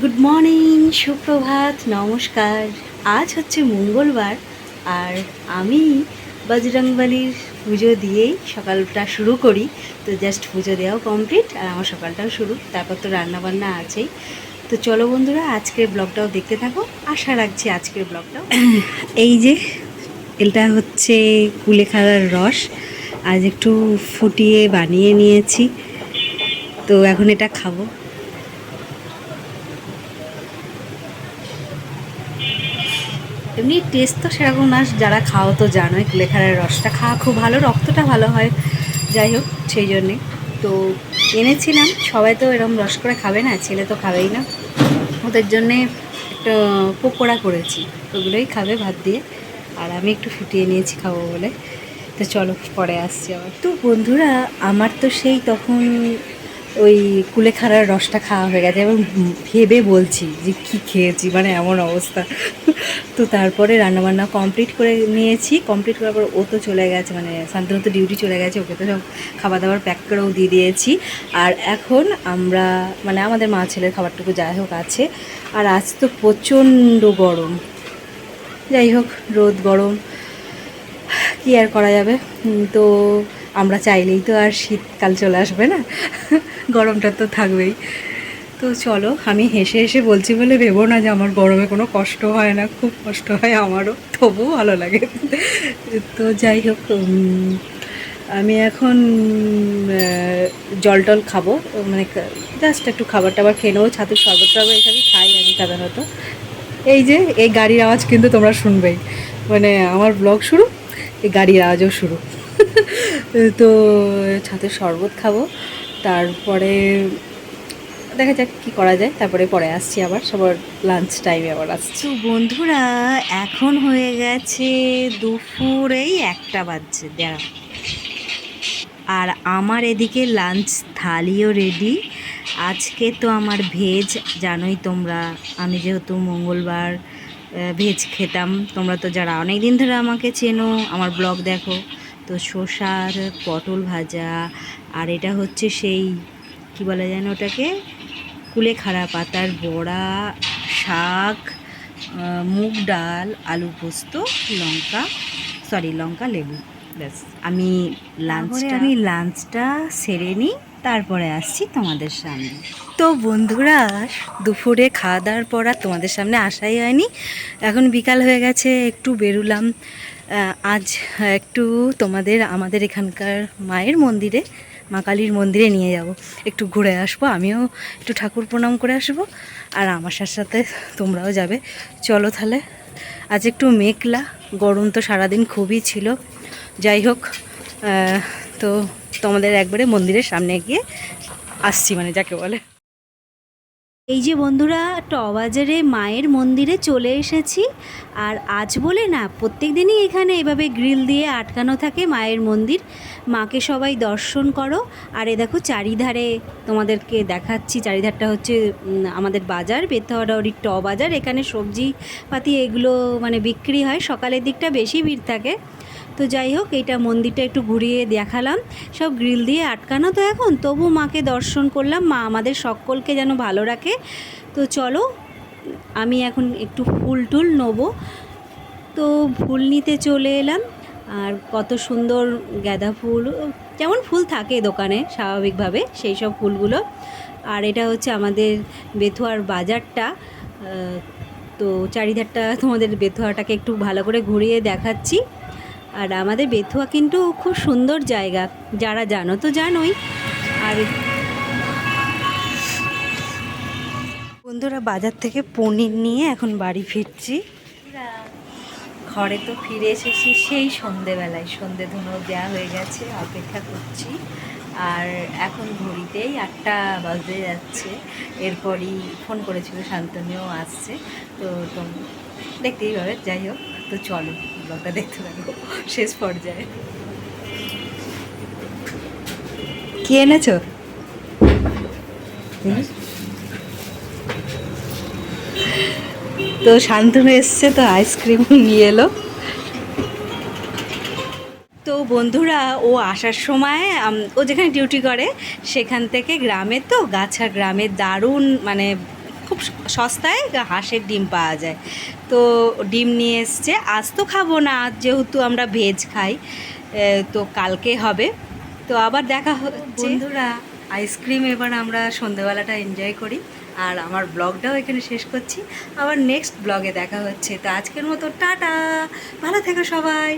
Good morning সুপ্রভাত, নমস্কার। আজ হচ্ছে মঙ্গলবার, আর আমি বজরংবলির পুজো দিয়েই সকালটা শুরু করি। তো জাস্ট পুজো দেওয়াও কমপ্লিট আর আমার সকালটাও শুরু, তারপর তো রান্নাবান্না আছেই। তো চলো বন্ধুরা, আজকের ব্লগটাও দেখতে থাকো। আশা রাখছি আজকের ব্লগটাও এই যে, এটা হচ্ছে কুলেখাড়ার রস। আজ একটু ফুটিয়ে বানিয়ে নিয়েছি। তো এখন এটা খাব। এমনি টেস্ট তো সেরকম না, যারা খাও তো জানোই, কুলেখাড়ার রসটা খাওয়া খুব ভালো, রক্তটা ভালো হয়। যাই হোক, সেই জন্যে। তো এনেছিলাম, সবাই তো এরকম রস করে খাবে না, ছেলে তো খাবেই না। ওদের জন্যে একটা পকোড়া করেছি, ওগুলোই খাবে ভাত দিয়ে। আর আমি একটু ফুটিয়ে নিয়েছি খাব বলে। তো চলো, পরে আসছি আবার। তো বন্ধুরা, আমার তো সেই তখন ওই কুলেখাড়ার রসটা খাওয়া হয়ে গেছে এবং ভেবে বলছি যে কী খেয়েছি মানে এমন অবস্থা। তো তারপরে রান্নাবান্না কমপ্লিট করে নিয়েছি। কমপ্লিট করার পর ও তো চলে গেছে মানে শান্তনু তো ডিউটি চলে গেছে, ওকে তো সব খাবার দাবার প্যাক করেও দিয়ে দিয়েছি। আর এখন আমরা মানে আমাদের মা ছেলের খাবারটুকু যাই হোক আছে। আর আজ তো প্রচণ্ড গরম। যাই হোক, রোদ গরম। কি আর করা যাবে? তো আমরা চাইলেই তো আর শীতকাল চলে আসবে না। গরমটা তো থাকবেই। তো চলো, আমি হেসে হেসে বলছি বলে ভেবো না যে আমার গরমে কোনো কষ্ট হয় না, খুব কষ্ট হয় আমারও, তবুও ভালো লাগে। তো যাই হোক আমি এখন জল টল খাব। মানে জাস্ট একটু খাবার টাবার খেয়ে নেব, ছাতুর শরবত টরবত এসবই খাই আমি সাধারণত। এই যে, এই গাড়ির আওয়াজ কিন্তু তোমরা শুনবেই। মানে আমার ব্লগ শুরু, এই গাড়ির আওয়াজও শুরু। তো ছাতের শরবত খাব। তারপরে দেখা যাক কি করা যায়। তারপরে পরে আসছি আবার। সবার লাঞ্চ টাইমে আবার আসছি। বন্ধুরা, এখন হয়ে গেছে দুপুরেই একটা বাজছে। দেড়া আর আমার এদিকে লাঞ্চ থালিও রেডি আজকে তো আমার ভেজ জানোই তোমরা। আমি যেহেতু মঙ্গলবার ভেজ খেতাম। তোমরা তো যারা অনেক দিন ধরে আমাকে চেনো, আমার ব্লগ দেখো। তো শশার পটল ভাজা আর এটা হচ্ছে সেই কি বলা যায় না ওটাকে কুলেখাড়া পাতার বড়া শাক মুগ ডাল আলু পোস্ত লঙ্কা সরি লঙ্কা লেবু। ব্যাস আমি লাঞ্চ আমি লাঞ্চটা সেরে নিই। তারপরে আসছি তোমাদের সামনে। তো বন্ধুরা দুপুরে খাওয়া দাওয়ার পর আর তোমাদের সামনে আসাই হয়নি। এখন বিকাল হয়ে গেছে একটু বেরুলাম। আজ একটু তোমাদের আমাদের এখানকার মায়ের মন্দিরে মা কালীর মন্দিরে নিয়ে যাব। একটু ঘুরে আসব আমিও একটু ঠাকুর প্রণাম করে আসব আর আমার সাথে সাথে তোমরাও যাবে। চলো তাহলে আজ একটু মেঘলা গরম তো সারাদিন খুবই ছিল। যাই হোক আহ, তো তোমাদের একবারে মন্দিরের সামনে গিয়ে আসছি মানে যাকে বলে। এই যে বন্ধুরা, টবাজারে মায়ের মন্দিরে চলে এসেছি। আর আজ বলে না প্রত্যেক দিনই এখানে এভাবে গ্রিল দিয়ে আটকানো থাকে মায়ের মন্দির। মাকে সবাই দর্শন করো। আর এ দেখো চারিধারে তোমাদেরকে দেখাচ্ছি, চারিধারটা হচ্ছে আমাদের বাজার বেতহাডাউরির ট বাজার এখানে সবজি পাতি এগুলো মানে বিক্রি হয়। সকালের দিকটা বেশি ভিড় থাকে। তো যাই হোক, এইটা মন্দিরটা একটু ঘুরিয়ে দেখালাম। সব গ্রিল দিয়ে আটকানো তো এখন, তবু মাকে দর্শন করলাম। মা আমাদের সকলকে যেন ভালো রাখে। তো চলো, আমি এখন একটু ফুল টুল নেব। তো ফুল নিতে চলে এলাম। আর কত সুন্দর গাঁদা ফুল। যেমন ফুল থাকে দোকানে, স্বাভাবিকভাবে সেই সব ফুলগুলো। আর এটা হচ্ছে আমাদের বেথুয়ার বাজারটা। তো চারিধারটা তোমাদের বেথুয়াটাকে একটু ভালো করে ঘুরিয়ে দেখাচ্ছি। আর আমাদের বেথুয়া কিন্তু খুব সুন্দর জায়গা। যারা জানো তো জানোই। আর বন্ধুরা, বাজার থেকে পনির নিয়ে এখন বাড়ি ফিরছি। ঘরে তো ফিরে এসেছি সেই সন্ধেবেলায়। সন্ধে ধুনো দেওয়া হয়ে গেছে, অপেক্ষা করছি। আর এখন ঘড়িতেই আটটা বাজতে যাচ্ছে। এরপরই ফোন করেছিল শান্তনুও আসছে। তো দেখতেই পাবে, যাই হোক। তো চলো ব্লগটা দেখতে থাকব শেষ পর্যায়ে। কি এনেছো? তো শান্তনু এসছে, তো আইসক্রিম নিয়ে এলো। তো বন্ধুরা, ও আসার সময় ও যেখানে ডিউটি করে, সেখান থেকে গ্রামে, তো গাছা গ্রামে দারুণ মানে খুব সস্তায় হাঁসের ডিম পাওয়া যায়। তো ডিম নিয়ে এসছে, আজ তো খাব না যেহেতু আমরা ভেজ খাই তো কালকে হবে। তো আবার দেখা বন্ধুরা আইসক্রিম এবার আমরা সন্ধেবেলাটা এনজয় করি, আর আমার ব্লগটাও এখানে শেষ করছি। আবার নেক্সট ব্লগে দেখা হচ্ছে। তো আজকের মতো টাটা, ভালো থেকো সবাই।